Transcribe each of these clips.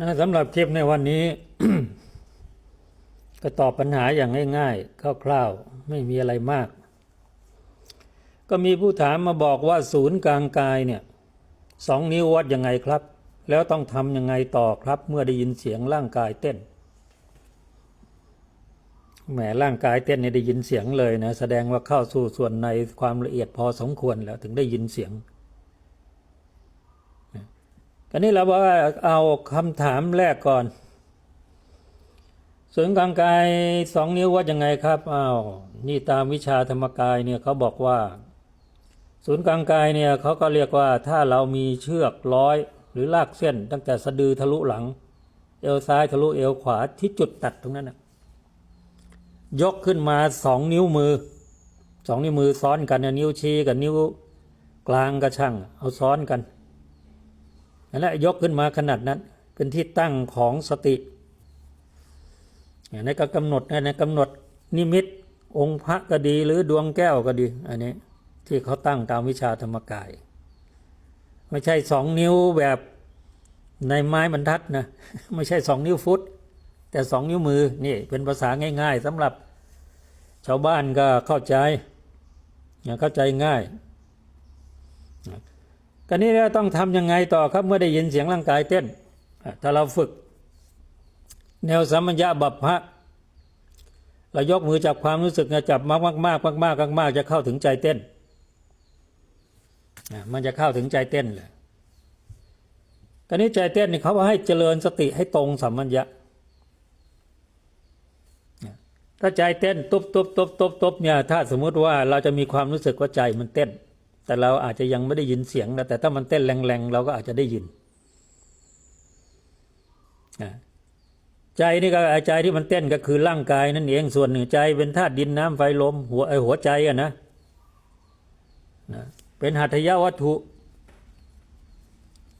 นะสำหรับคลิปในวันนี้ ก็ตอบปัญหาอย่างง่ายๆคร่าวๆไม่มีอะไรมาก ก็มีผู้ถามมาบอกว่าศูนย์กลางกายเนี่ยสองนิ้ววัดยังไงครับ แล้วต้องทำยังไงต่อครับ เมื่อได้ยินเสียงร่างกายเต้นแหมร่างกายเต้นเนี่ยได้ยินเสียงเลยนะแสดงว่าเข้าสู่ส่วนในความละเอียดพอสมควรแล้วถึงได้ยินเสียง ก็นี้เราบอกว่าเอาคำถามแรกก่อนศูนย์กลางกายสองนิ้ววัดยังไงครับอ้าวนี่ตามวิชาธรรมกายเนี่ยเขาบอกว่า ศูนย์กลางกายเนี่ยเขาก็เรียกว่าถ้าเรามีเชือกร้อย หรือลากเส้น ตั้งแต่สะดือทะลุหลัง เอวซ้ายทะลุเอวขวาที่จุดตัดตรงนั้นนะยกขึ้นมาสองนิ้วมือสองนิ้วมือซ้อนกันนะนิ้วชี้กับนิ้วกลางกระช่างเอาซ้อนกัน นั่นแหละยกขึ้นมาขนาดนั้น เป็นที่ตั้งของสติอย่างนี้ก็กำหนดนกำหนดนิมิตองค์พระก็ดีหรือดวงแก้วก็ดี อันนี้ที่เขาตั้งตามวิชาธรรมกาย ไม่ใช่สองนิ้วแบบในไม้บรรทัดนะไม่ใช่สองนิ้วฟุต แต่สองนิ้วมือนี่เป็นภาษาง่าย ๆสำหรับชาวบ้านก็เข้าใจเข้าใจง่าย ก็นี้เราต้องทำยังไงต่อครับเมื่อได้ยินเสียงร่างกายเต้น ถ้าเราฝึก แนวสัมมัญญาบัพพะเรายกมือจับความรู้สึกนะจับมากมากมากมากมากมากจะเข้าถึงใจเต้นอะมันจะเข้าถึงใจเต้นเลยก็นี้ใจเต้นนี่เขาให้เจริญสติให้ตรงสัมมัญญะถ้าใจเต้นตุบตุบตุบตุบตุบเนี่ยถ้าสมมุติว่าเราจะมีความรู้สึกว่าใจมันเต้น แต่เราอาจจะยังไม่ได้ยินเสียงนะแต่ถ้ามันเต้นแรงๆเราก็อาจจะได้ยินใจนี่ก็ใจที่มันเต้นก็คือร่างกายนั่นเองส่วนหนึ่งใจเป็นธาตุดินน้ำไฟลมหัวไอหัวใจอะนะนะเป็นหัตถยวัตถุ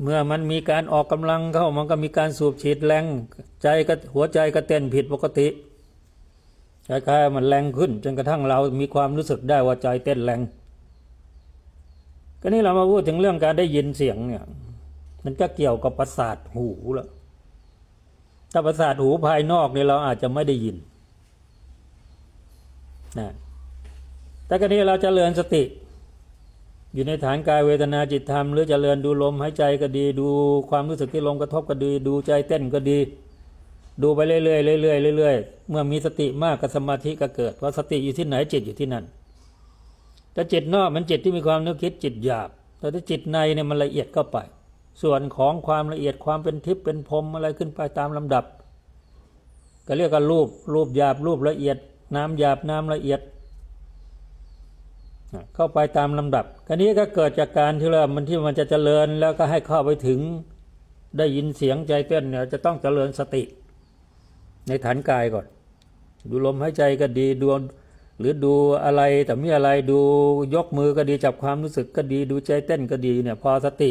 เมื่อมันมีการออกกำลังเข้ามันก็มีการสูบฉีดแรงใจก็หัวใจก็เต้นผิดปกติคล้ายๆมันแรงขึ้น จนกระทั่งเรามีความรู้สึกได้ว่าใจเต้นแรง ก็นี่เรามาพูดถึงเรื่องการได้ยินเสียงเนี่ย มันก็เกี่ยวกับประสาทหูแล้วถ้าประสาทหูภายนอกเนี่ยเราอาจจะไม่ได้ยินนะแต่ก็นี้เราจเจริญสติ อยู่ในฐานกายเวทนาจิตธรรม หรือจเจริญดูลมหายใจก็ดี ดูความรู้สึกที่ลมกระทบก็ดี ดูใจเต้นก็ดี ดูไปเรื่อยๆเรื่อยๆเรื่อยๆเมื่อมีสติมากกับสมาธิก็เกิดเพราะสติอยู่ที่ไหนจิตอยู่ที่นั่น แต่จิตนอกมันจิตที่มีความนึกคิดจิตหยาบ แต่ถ้าจิตในเนี่ยมันละเอียดเข้าไป ส่วนของความละเอียดความเป็นทิพย์เป็นพรมอะไรขึ้นไปตามลำดับ ก็เรียกกันรูปรูปหยาบรูปละเอียด น้ำหยาบน้ำละเอียด เข้าไปตามลำดับก็นี้ก็เกิดจากการที่เรามันที่มันจะเจริญแล้วก็ให้เข้าไปถึงได้ยินเสียงใจเต้นเนี่ยจะต้องเจริญสติ ในฐานกายก่อน ดูลมหายใจก็ดีดู หรือดูอะไรแต่ไมีอะไรดูยกมือก็ดีจับความรู้สึกก็ดีดูใจเต้นก็ดีเนี่ยพอสติ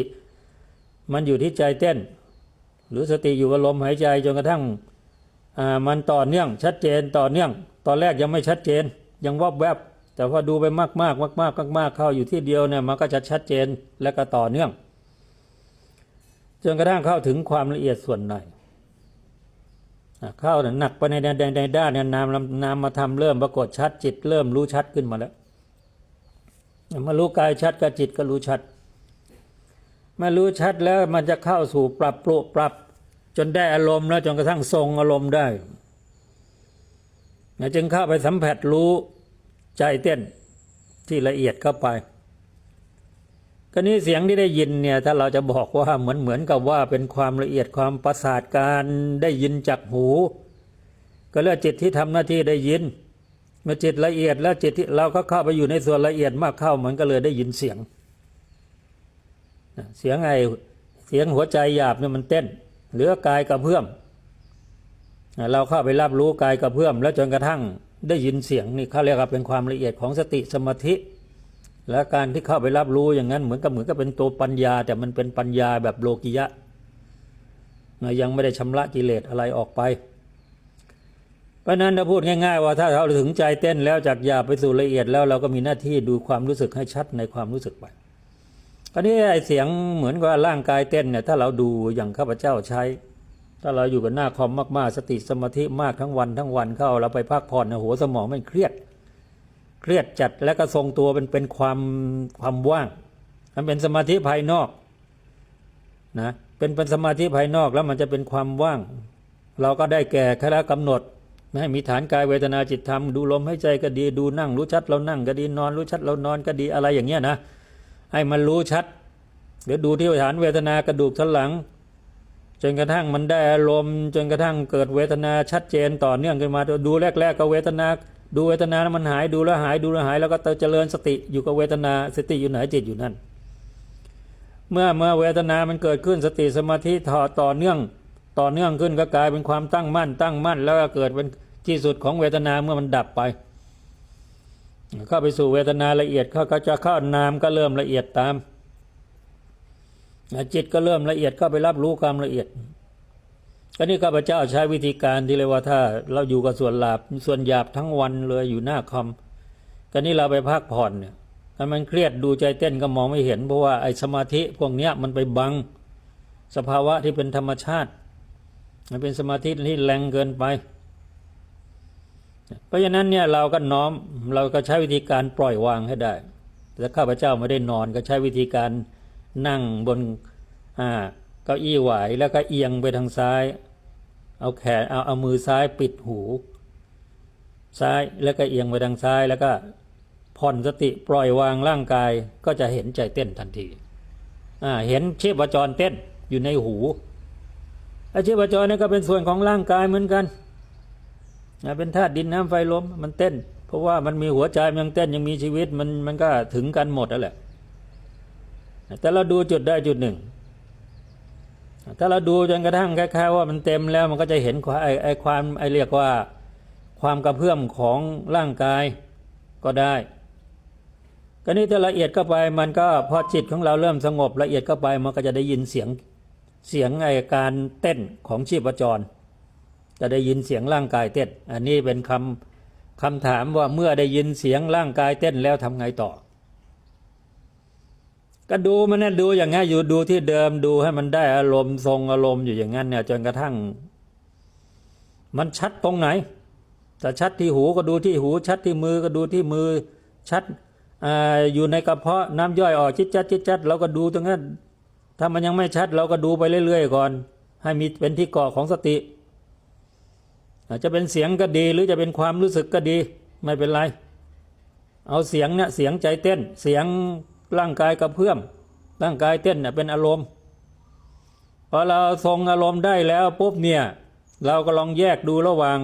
มันอยู่ที่ใจเต้น หรือสติอยู่กับลมหายใจจนกระทั่งมันต่อเนื่องชัดเจนต่อเนื่อง ตอนแรกยังไม่ชัดเจน ยังวอบแวบ แต่พอดูไปมากมากมากมากมากเข้าอยู่ที่เดียวเนี่ยมันก็จะชัดเจนและก็ต่อเนื่องจนกระทั่งเข้าถึงความละเอียดส่วนใน เข้าหนักไปในในในด้านนามนามมาทำเริ่มปรากฏชัดจิต เริ่มรู้ชัดขึ้นมาแล้วมารู้กายชัดกับจิตก็รู้ชัดมารู้ชัดแล้วมันจะเข้าสู่ปรับปรุปรับ จนได้อารมณ์แล้วจนกระทั่งทรงอารมณ์ได้จึงเข้าไปสัมผัสรู้ใจเต้นที่ละเอียดเข้าไป ก็นี้เสียงที่ได้ยินเนี่ยถ้าเราจะบอกว่าเหมือนเหมือนกับว่าเป็นความละเอียดความประสาทการได้ยินจากหู ก็เรียกจิตที่ทำหน้าที่ได้ยิน เมื่อจิตละเอียดแล้วจิตที่เราก็เข้าไปอยู่ในส่วนละเอียดมากเข้ามันก็เลยได้ยินเสียง เสียงไอเสียงหัวใจหยาบเนี่ยมันเต้นเหลือกายกระเพื่อมเราเข้าไปรับรู้กายกระเพื่อม แล้วจนกระทั่งได้ยินเสียงนี่เขาเรียกว่าเป็นความละเอียดของสติสมาธิ และการที่เข้าไปรับรู้อย่างนั้นเหมือนกับเหมือนกับเป็นตัวปัญญา แต่มันเป็นปัญญาแบบโลกิยะยังไม่ได้ชำระกิเลสอะไรออกไป เพราะนั้นถ้าพูดง่าย ๆ ว่าถ้าเราถึงใจเต้นแล้วจากหยาบไปสู่ละเอียดแล้วเราก็มีหน้าที่ดูความรู้สึกให้ชัดในความรู้สึกไปอันนี้ไอเสียงเหมือนกับร่างกายเต้นเนี่ยถ้าเราดูอย่างข้าพเจ้าใช้ ถ้าเราอยู่กับหน้าคอมมากๆ สติสมาธิมากทั้งวันทั้งวันเข้าเราไปพักผ่อนหัวสมองมันเครียด เครียดจัดแล้วก็ทรงตัวเป็นเป็นความความว่าง มันเป็นสมาธิภายนอกนะเป็นเป็นสมาธิภายนอกแล้วมันจะเป็นความว่าง เราก็ได้แก่ค่ละกำหนดไม่ให้มีฐานกายเวทนาจิตธรรมดูลมให้ใจก็ดีดูนั่ง รู้ชัดเรานั่งก็ดีนอน รู้ชัดเรานอนก็ดีอะไรอย่างเงี้ยนะให้มันรู้ชัดหรือดูที่ฐานเวทนากระดูกสันหลัง จนกระทั่งมันได้อารมณ์จนกระทั่งเกิดเวทนาชัดเจนต่อเนื่องขึ้นมาดูแรก ๆ ก็เวทนา ดูเวทนามันหายดูแล้วหายดูแล้วหาย แล้วก็เจริญสติอยู่กับเวทนาสติอยู่ไหนจิตอยู่นั่น เมื่อเมื่อเวทนามันเกิดขึ้นสติสมาธิต่อต่อเนื่อง ต่อเนื่องขึ้นก็กลายเป็นความตั้งมั่น ตั้งมั่น แล้วก็เกิดเป็นที่สุดของเวทนาเมื่อมันดับไปเข้าไปสู่เวทนาละเอียดเขาก็จะเข้านามก็เริ่มละเอียดตามจิตก็เริ่มละเอียดก็ไปรับรู้ความละเอียด ก็นี่ข้าพเจ้าใช้วิธีการที่เรียกว่าถ้า เราอยู่กับส่วนหลาบส่วนหยาบทั้งวันเลยอยู่หน้าคอมก็นี่เราไปพักผ่อนเนี่ยถ้ามันเครียดดูใจเต้นก็มองไม่เห็น เพราะว่าไอ้สมาธิพวกเนี้ยมันไปบัง สภาวะที่เป็นธรรมชาติ มันเป็นสมาธิที่แรงเกินไป เพราะฉะนั้นเนี่ยเราก็น้อมเราก็ใช้วิธีการปล่อยวางให้ได้แต่ข้าพเจ้าไม่ได้นอนก็ใช้วิธีการนั่งบนอ่าเก้าอี้ไหวแล้วก็เอียงไปทางซ้าย เอาแขนเอาเอามือซ้ายปิดหู ซ้ายแล้วก็เอียงไปทางซ้ายแล้วก็ผ่อนสติปล่อยวางร่างกายก็จะเห็นใจเต้นทันทีอ่าเห็นชีพจรเต้นอยู่ในหูไอ้ชีพจรนี่ก็เป็นส่วนของร่างกายเหมือนกันนะเป็นธาตุดินน้ำไฟลมมันเต้น เพราะว่ามันมีหัวใจมันยังเต้นยังมีชีวิตมันมันก็ถึงกันหมดแล้วแหละแต่เราดูจุดได้จุดหนึ่ง ถ้าเราดูจนกระทั่งคล้ายๆว่ามันเต็มแล้วมันก็จะเห็นไอ้ไอ้ความไอ้เรียกว่าความกระเพื่อมของร่างกายก็ได้ก็นี้ถ้าละเอียดเข้าไปมันก็พอจิตของเราเริ่มสงบละเอียดเข้าไปมันก็จะได้ยินเสียงเสียงไอ้การเต้นของชีพจร จะได้ยินเสียงร่างกายเต้น อันนี้เป็นคำคำถามว่าเมื่อได้ยินเสียงร่างกายเต้นแล้วทำไงต่อ ก็ดูมันนะดูอย่างเงี้ยอยู่ดูที่เดิมดูให้มันได้อารมณ์ทรงอารมณ์อยู่อย่างนั้นเนี่ยจนกระทั่ง มันชัดตรงไหนแต่ชัดที่หูก็ดูที่หู ชัดที่มือก็ดูที่มือ ชัดออยู่ในกระเพาะน้ำย่อยออกจิตจัดจิตจัดเราก็ดูตรงนั้นถ้ามันยังไม่ชัดเราก็ดูไปเรื่อย ๆ ก่อน ให้มีเป็นที่เกาะของสติอาจจะเป็นเสียงก็ดีหรือจะเป็นความรู้สึกก็ดี ไม่เป็นไร เอาเสียงเนี่ยเสียงใจเต้น เสียง ร่างกายกระเพื่อม ร่างกายเต้นเนี่ยเป็นอารมณ์พอเราทรงอารมณ์ได้แล้วปุ๊บเนี่ยเราก็ลองแยกดูระหว่าง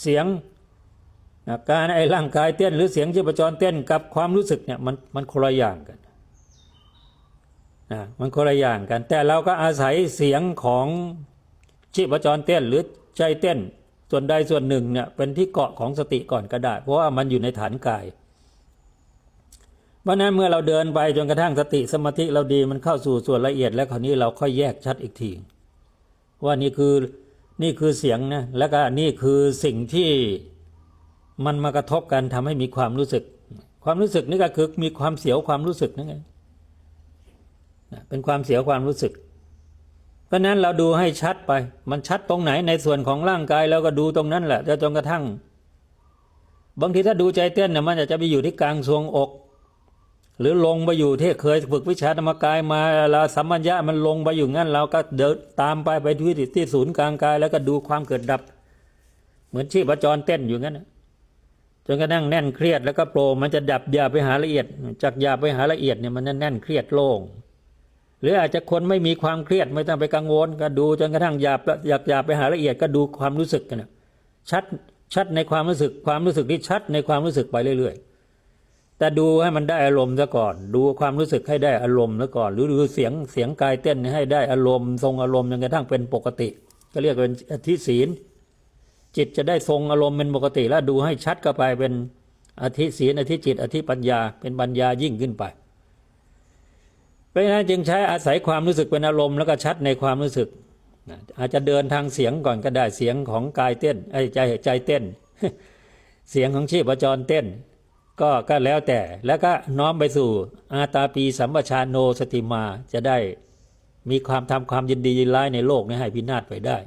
เสียงการไอ้ร่างกายเต้นหรือเสียงชีพจรเต้นกับความรู้สึกเนี่ยมันมันคนละอย่างกันนะมันคนละอย่างกัน แต่เราก็อาศัยเสียงของชีพจรเต้นหรือใจเต้นส่วนใดส่วนหนึ่งเนี่ยเป็นที่เกาะของสติก่อนก็ได้ เพราะว่ามันอยู่ในฐานกาย ราะนั้นเมื่อเราเดินไปจนกระทั่งสติสมาธิเราดีมันเข้าสู่ส่วนละเอียดแล้วคราวนี้เราค่อยแยกชัดอีกที ว่านี่คือนี่คือเสียงนะแล้วก็นี่คือสิ่งที่มันมากระทบกันทำให้มีความรู้สึก ความรู้สึกนี่ก็คือมีความเสียวความรู้สึกนั่นไงเป็นความเสียวความรู้สึก เพราะนั้นเราดูให้ชัดไป มันชัดตรงไหนในส่วนของร่างกายเราก็ดูตรงนั้นแหละจะจนกระทั่ง บางทีถ้าดูใจเต้นเนี่ยมันอาจะไปอยู่ที่กลางทรวงอก หรือลงไปอยู่ที่เคยฝึกวิชาธรรมกายมาเราสัมมัญญะมันลงไปอยู่งั้นเราก็เดินตามไปไปที่ที่ศูนย์กลางกาย แล้วก็ดูความเกิดดับ เหมือนชีพจรเต้นอยู่งั้นนะจนกระทั่งแน่นเครียดแล้วก็โปรมันจะดับยาไปหาละเอียด จากยาไปหาละเอียดเนี่ยมันแน่นเครียดโล่งหรืออาจจะคนไม่มีความเครียดไม่ต้องไปกังวล ก็ดูจนกระทั่งหยาบอยากหยาบไปหาละเอียดก็ดูความรู้สึกกันนะชัดชัดในความรู้สึกความรู้สึกที่ชัดในความรู้สึกไปเรื่อยๆ แต่ดูให้มันได้อารมณ์ซะก่อน ดูความรู้สึกให้ได้อารมณ์ซะก่อน หรือดูเสียงเสียงกายเต้นให้ได้อารมณ์ ทรงอารมณ์จนกระทั่งเป็นปกติ ก็เรียกเป็นอธิศีล จิตจะได้ทรงอารมณ์เป็นปกติ แล้วดูให้ชัดเข้าไปเป็นอธิศีลอธิจิต อธิปัญญาเป็นปัญญายิ่งขึ้นไปเพราะฉะนั้นจึงใช้อาศัยความรู้สึกเป็นอารมณ์แล้วก็ชัดในความรู้สึกอาจจะเดินทางเสียงก่อนก็ได้เสียงของกายเต้นไอ้ใจใจเต้น เสียงของชีพจรเต้น ก็ก็แล้วแต่แล้วก็น้อมไปสู่อาตาปีสัมปชานโนสติมาจะได้มีความทำความยินดียินร้ายในโลกนี้ให้พินาศไปได้